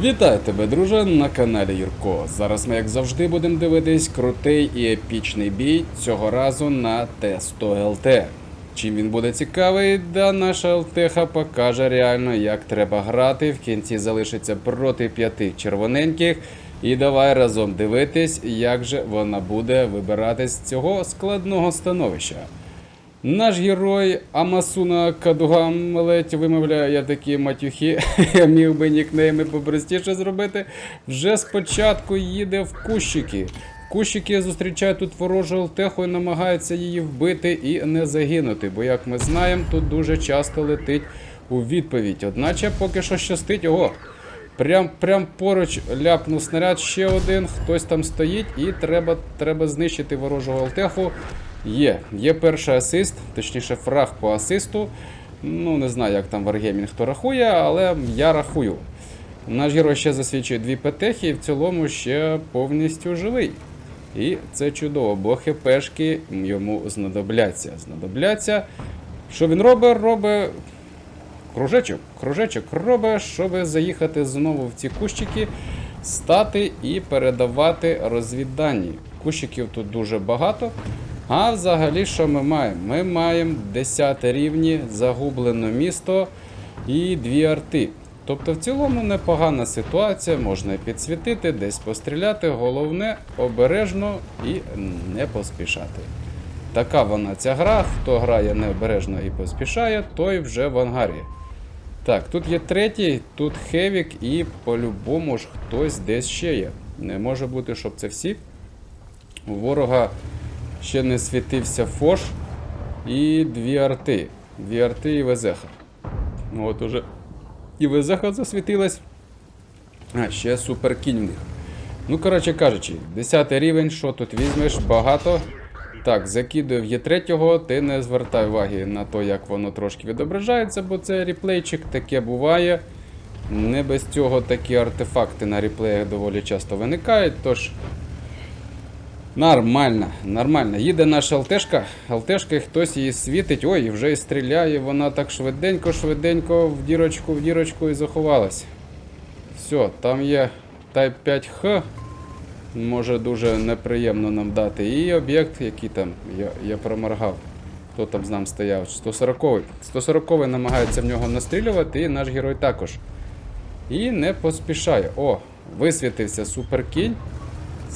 Вітаю тебе, друже, на каналі Юрко. Зараз ми, як завжди, будемо дивитись крутий і епічний бій цього разу на Т100 ЛТ. Чим він буде цікавий, да наша ЛТХ покаже реально, як треба грати. В кінці залишиться проти п'яти червоненьких. І давай разом дивитись, як же вона буде вибиратись з цього складного становища. Наш герой Амасуна Кадугам ледь вимовляє я такі матюхи, я міг би нікнейми попростіше зробити. Вже спочатку їде в кущики. Кущики зустрічає тут ворожу ЛТХу і намагається її вбити і не загинути. Бо, як ми знаємо, тут дуже часто летить у відповідь. Одначе поки що щастить. Ого! Прям, прям поруч ляпнув снаряд, ще один, хтось там стоїть, і треба, треба знищити ворожого алтеху. Є, є перший асист, точніше фраг по асисту. Ну, не знаю, як там Wargaming хто рахує, але я рахую. Наш герой ще засвідчує дві петехи і в цілому ще повністю живий. І це чудово, бо хпшки йому знадобляться. Знадобляться. Що він робить? Робить кружечок, кружечок робить, щоб заїхати знову в ці кущики, стати і передавати розвіддані. Кущиків тут дуже багато. А взагалі, що ми маємо? Ми маємо 10 рівні, загублене місто і дві арти. Тобто в цілому непогана ситуація, можна підсвітити, десь постріляти. Головне обережно і не поспішати. Така вона ця гра. Хто грає необережно і поспішає, той вже в ангарі. Так, тут є третій, тут Хевік і по-любому ж хтось десь ще є. Не може бути, щоб це всі. У ворога ще не світився Фош і дві арти. Дві арти і Везеха. Ну От уже і Везеха засвітилась. А, ще суперкінь в них. Ну, коротше кажучи, 10 рівень, що тут візьмеш, багато. Так, закидую в Є3, ти не звертай уваги на те, як воно трошки відображається, бо це реплейчик, таке буває. Не без цього такі артефакти на реплеях доволі часто виникають, тож. Нормально, нормально. Їде наша ЛТшка, ЛТшка хтось її світить. Ой, і вже і стріляє, вона так швиденько, швиденько в дірочку, в дірочку і заховалась. Все, там є Type 5H. Може дуже неприємно нам дати. І об'єкт, який там, я, я проморгав. Хто там з нами стояв? 140-й. 140-й намагається в нього настрілювати, і наш герой також. І не поспішає. О, висвітився суперкінь.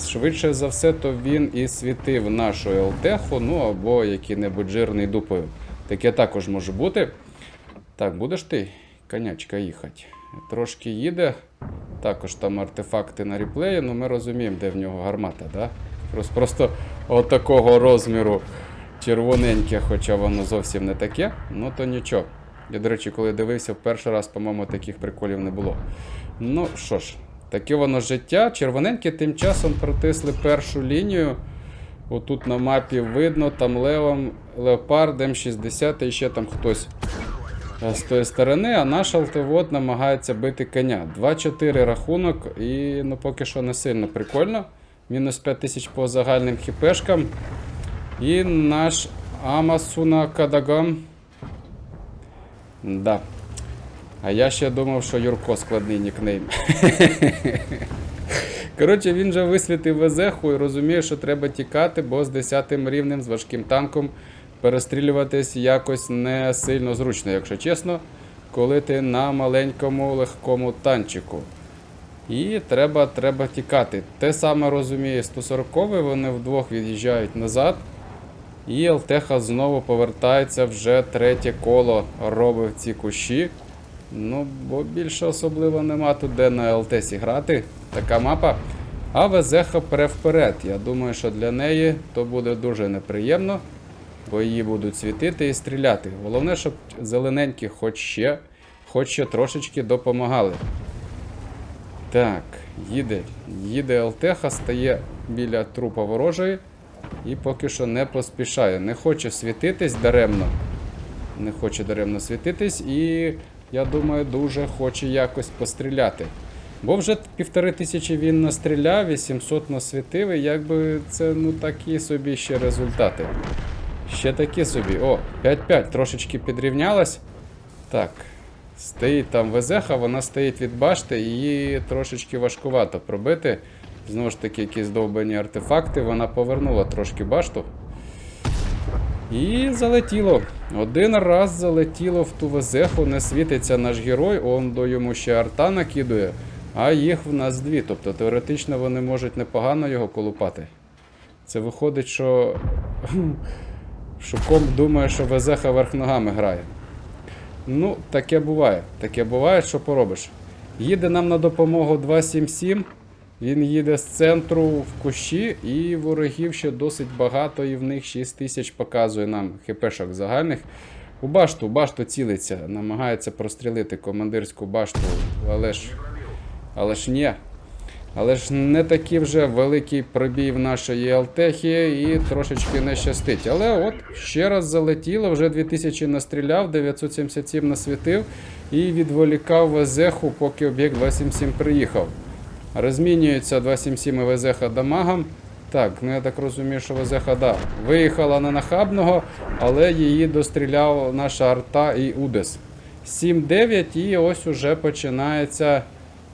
Швидше за все, то він і світив нашу ЛТХу, ну або який-небудь жирний дупою. Таке також може бути. Так, будеш ти, конячка, їхати. Трошки їде. Також там артефакти на реплеї, ну ми розуміємо, де в нього гармата, да? Просто, просто отакого розміру червоненьке, хоча воно зовсім не таке, ну то нічого. Я, до речі, коли дивився в перший раз, по-моєму, таких приколів не було. Ну що ж, таке воно життя. Червоненькі тим часом протисли першу лінію. Отут на мапі видно, там левом, леопард, М60 і ще там хтось е, з тої сторони, а наш алтивод намагається бити коня. 2-4 рахунок, і ну поки що не сильно прикольно. Мінус 5000 по загальним хіпешкам. І наш Амасуна Кадагам. Да. А я ще думав, що Юрко складний нікнейм. Коротше, він же висвітив Везеху і розуміє, що треба тікати, бо з 10 рівнем, з важким танком перестрілюватись якось не сильно зручно, якщо чесно, коли ти на маленькому легкому танчику. І треба, треба тікати. Те саме розуміє 140 вони вдвох від'їжджають назад. І ЛТХ знову повертається вже третє коло робить ці кущі. Ну, бо більше особливо нема тут де на ЛТСі грати. Така мапа. А Везеха пере вперед. Я думаю, що для неї то буде дуже неприємно, бо її будуть світити і стріляти. Головне, щоб зелененькі хоч ще, хоч ще трошечки допомагали. Так, їде. Їде ЛТХ, стає біля трупа ворожої і поки що не поспішає. Не хоче світитись даремно. Не хоче даремно світитись і, я думаю, дуже хоче якось постріляти. Бо вже півтори тисячі він настріляв, 800 насвітив, і якби це ну такі собі ще результати. Ще такі собі. О, 5-5, трошечки підрівнялась. Так, Стоїть там везеха, вона стоїть від башти, її трошечки важкувато пробити. Знову ж таки, якісь довбані артефакти, вона повернула трошки башту. І залетіло. Один раз залетіло в ту везеху, не світиться наш герой, он до йому ще арта накидує, а їх в нас дві. Тобто теоретично вони можуть непогано його колупати. Це виходить, що. що комп думає, що везеха верх ногами грає. Ну, таке буває. Таке буває, що поробиш. Їде нам на допомогу 277. Він їде з центру в кущі, і ворогів ще досить багато, і в них 6 тисяч показує нам хпшок загальних. У башту, башту цілиться, намагається прострілити командирську башту, але ж. Але ж ні. Але ж не такий вже великий пробій в нашої Алтехі і трошечки не щастить. Але от ще раз залетіло, вже 2000 настріляв, 977 насвітив і відволікав Везеху, поки об'єкт 277 приїхав. Розмінюється 277 і Везеха дамагом. Так, ну я так розумію, що Везеха да. Виїхала на нахабного, але її достріляв наша арта і Удес. 7-9 і ось уже починається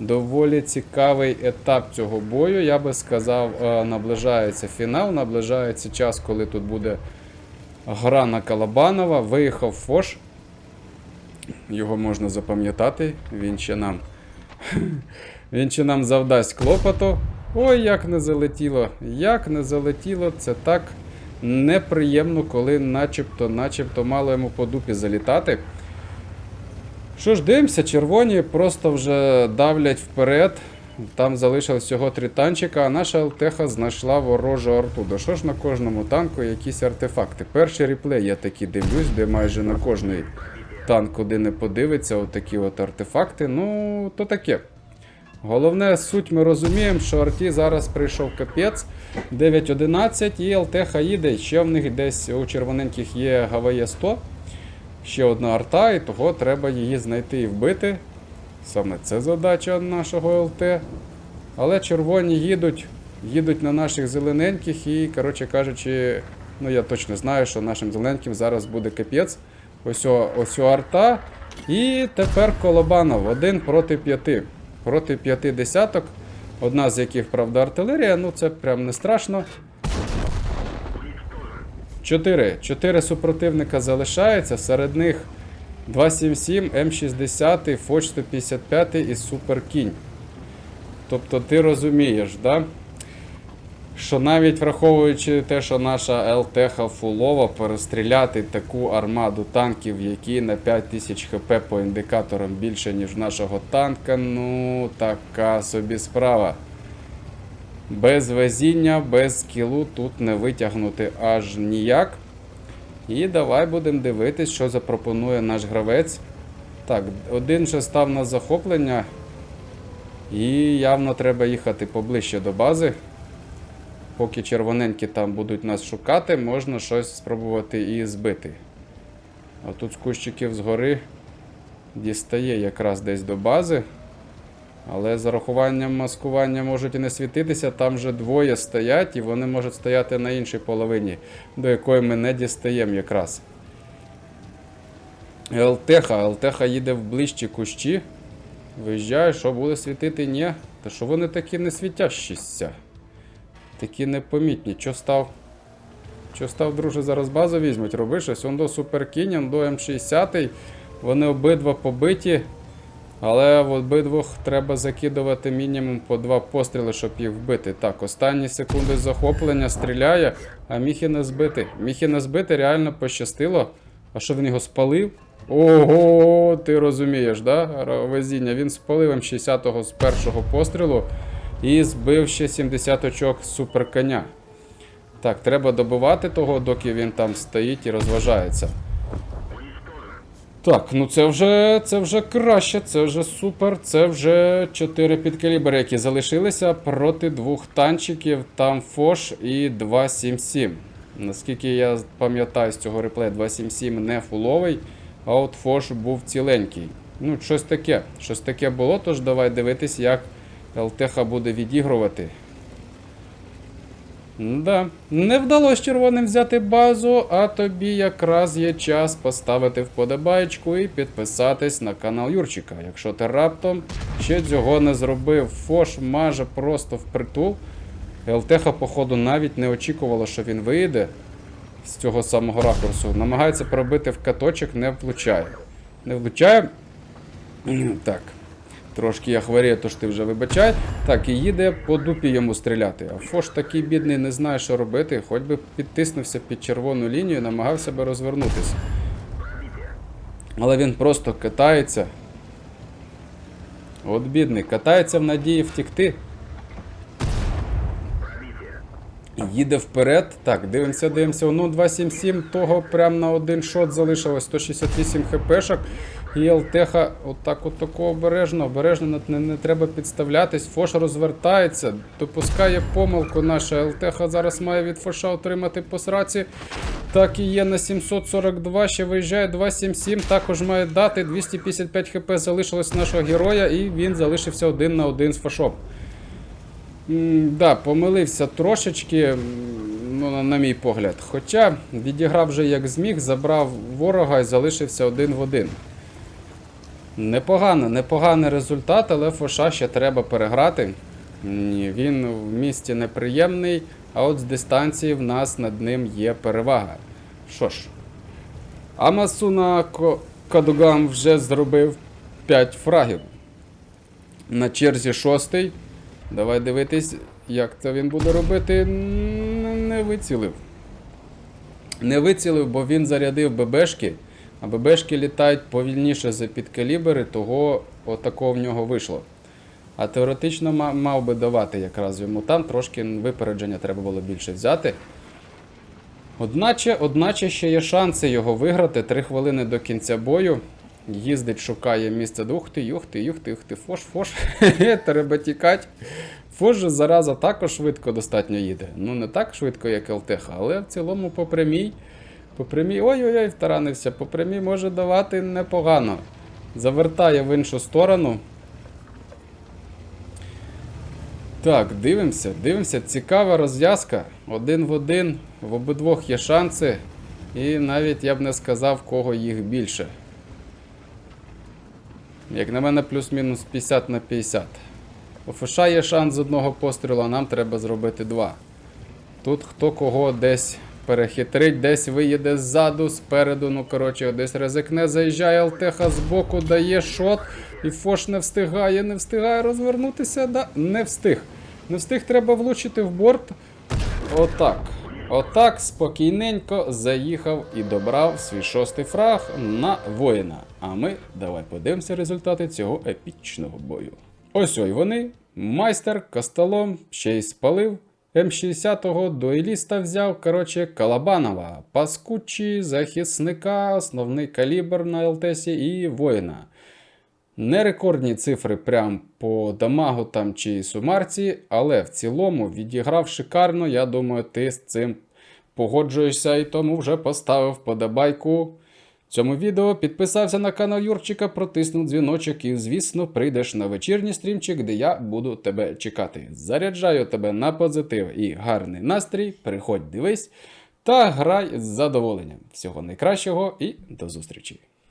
доволі цікавий етап цього бою. Я би сказав, е, наближається фінал, наближається час, коли тут буде гра на Калабанова. Виїхав Фош. Його можна запам'ятати, він ще нам. Він ще нам завдасть клопоту. Ой, як не залетіло. Як не залетіло, це так неприємно, коли начебто, начебто мало йому по дупі залітати. Що ж, дивимося, червоні просто вже давлять вперед. Там залишилось всього три танчика, а наша ЛТХ знайшла ворожу арту. Да що ж на кожному танку якісь артефакти? Перший реплей я такі дивлюсь, де майже на кожний танк, куди не подивиться, отакі от артефакти. Ну, то таке. Головне, суть ми розуміємо, що арті зараз прийшов капець 9.11 і ЛТХ їде. Ще в них десь у червоненьких є ГВЄ 100. Ще одна арта, і того треба її знайти і вбити. Саме це задача нашого ЛТ. Але червоні їдуть, їдуть на наших зелененьких і, коротше кажучи, ну я точно знаю, що нашим зелененьким зараз буде капець. Ось ось арта. І тепер Колобанов один проти п'яти. Проти п'яти десяток. Одна з яких, правда, артилерія, ну це прям не страшно. Чотири. Чотири супротивника залишається. Серед них 277, М60, Фоч 155 і Супер Кінь. Тобто ти розумієш, да? Що навіть враховуючи те, що наша ЛТХ фулова, перестріляти таку армаду танків, які на 5000 хп по індикаторам більше, ніж нашого танка, ну така собі справа. Без везіння, без скілу тут не витягнути аж ніяк. І давай будемо дивитись, що запропонує наш гравець. Так, один вже став на захоплення. І явно треба їхати поближче до бази. Поки червоненькі там будуть нас шукати, можна щось спробувати і збити. А тут з кущиків згори дістає якраз десь до бази. Але з урахуванням маскування можуть і не світитися, там вже двоє стоять, і вони можуть стояти на іншій половині, до якої ми не дістаємо якраз. ЛТХ, ЛТХ їде в ближчі кущі. Виїжджає, що буде світити? Ні. Та що вони такі не світящіся? Такі непомітні. Чо став? Що став, друже, зараз базу візьмуть, роби щось. Он до Суперкінь, до М60. Вони обидва побиті. Але в обидвох треба закидувати мінімум по два постріли, щоб їх вбити. Так, останні секунди захоплення стріляє, а не збити. Не збити, реально пощастило. А що він його спалив? Ого, ти розумієш, да? Везіння. Він спалив М60 з першого пострілу і збив ще 70 очок суперконя. Так, треба добивати того, доки він там стоїть і розважається. Так, ну це вже, це вже краще, це вже супер. Це вже 4 підкалібри, які залишилися проти двох танчиків, там Фош і 277. Наскільки я пам'ятаю з цього реплею, 277 не фуловий, а от Фош був ціленький. Ну, щось таке. Щось таке було, тож давай дивитись, як ЛТХ буде відігрувати. Да. Не вдалося червоним взяти базу, а тобі якраз є час поставити вподобайку і підписатись на канал Юрчика. Якщо ти раптом ще цього не зробив, Фош маже просто впритул. ЛТХ, походу, навіть не очікувала, що він вийде з цього самого ракурсу. Намагається пробити в каточок, не влучає. Не влучає. Так. Трошки я хворію, тож ти вже вибачай. Так, і їде по дупі йому стріляти. А Фош такий бідний не знає, що робити, хоч би підтиснувся під червону лінію, намагався би розвернутися. Але він просто катається. От бідний, катається в надії втікти. Їде вперед. Так, дивимося, дивимося. Ну, 277, того прям на один шот залишилось 168 хпшок. І ЛТХ отак от тако обережно, обережно не, не, треба підставлятись. Фош розвертається, допускає помилку наша. ЛТХ зараз має від Фоша отримати по сраці. Так і є на 742, ще виїжджає 277, також має дати. 255 хп залишилось нашого героя, і він залишився один на один з Фошом. Да, помилився трошечки, ну, на, на мій погляд. Хоча відіграв вже як зміг, забрав ворога і залишився один в один. Непогано, непоганий результат, але Фоша ще треба переграти. Він в місті неприємний, а от з дистанції в нас над ним є перевага. Що ж, Амасуна Кадугам вже зробив 5 фрагів. На черзі шостий. Давай дивитись, як це він буде робити. Не вицілив. Не вицілив, бо він зарядив ББшки, а ББшки літають повільніше за підкалібри, того отакого в нього вийшло. А теоретично мав би давати якраз йому там, трошки випередження треба було більше взяти. Одначе, одначе ще є шанси його виграти. Три хвилини до кінця бою. Їздить, шукає місце. Ух ти, юх ти, юх ти, юх ти, фош, фош. Треба тікати. Фош же зараза також швидко достатньо їде. Ну, не так швидко, як ЛТХ, але в цілому по прямій. По прямій. Ой-ой-ой, втаранився. По прямій може давати непогано. Завертає в іншу сторону. Так, дивимося, дивимося. Цікава розв'язка. Один в один. В обидвох є шанси. І навіть я б не сказав, кого їх більше. Як на мене, плюс-мінус 50 на 50. У ФШ є шанс з одного пострілу, а нам треба зробити два. Тут хто кого десь перехитрить, десь виїде ззаду, спереду, ну коротше, десь ризикне, заїжджає Алтеха збоку, дає шот, і Фош не встигає, не встигає розвернутися. Да? Не встиг. Не встиг, треба влучити в борт. Отак. Отак спокійненько заїхав і добрав свій шостий фраг на воїна. А ми давай подивимося результати цього епічного бою. Ось ой вони. Майстер костолом ще й спалив. М60-го дуеліста взяв, коротше, Калабанова, Паскучі, захисника, основний калібр на ЛТСі і воїна. Не рекордні цифри прям по дамагу там чи сумарці, але в цілому відіграв шикарно. Я думаю, ти з цим погоджуєшся і тому вже поставив подобайку цьому відео. Підписався на канал Юрчика, протиснув дзвіночок і, звісно, прийдеш на вечірній стрімчик, де я буду тебе чекати. Заряджаю тебе на позитив і гарний настрій. Приходь, дивись та грай з задоволенням. Всього найкращого і до зустрічі!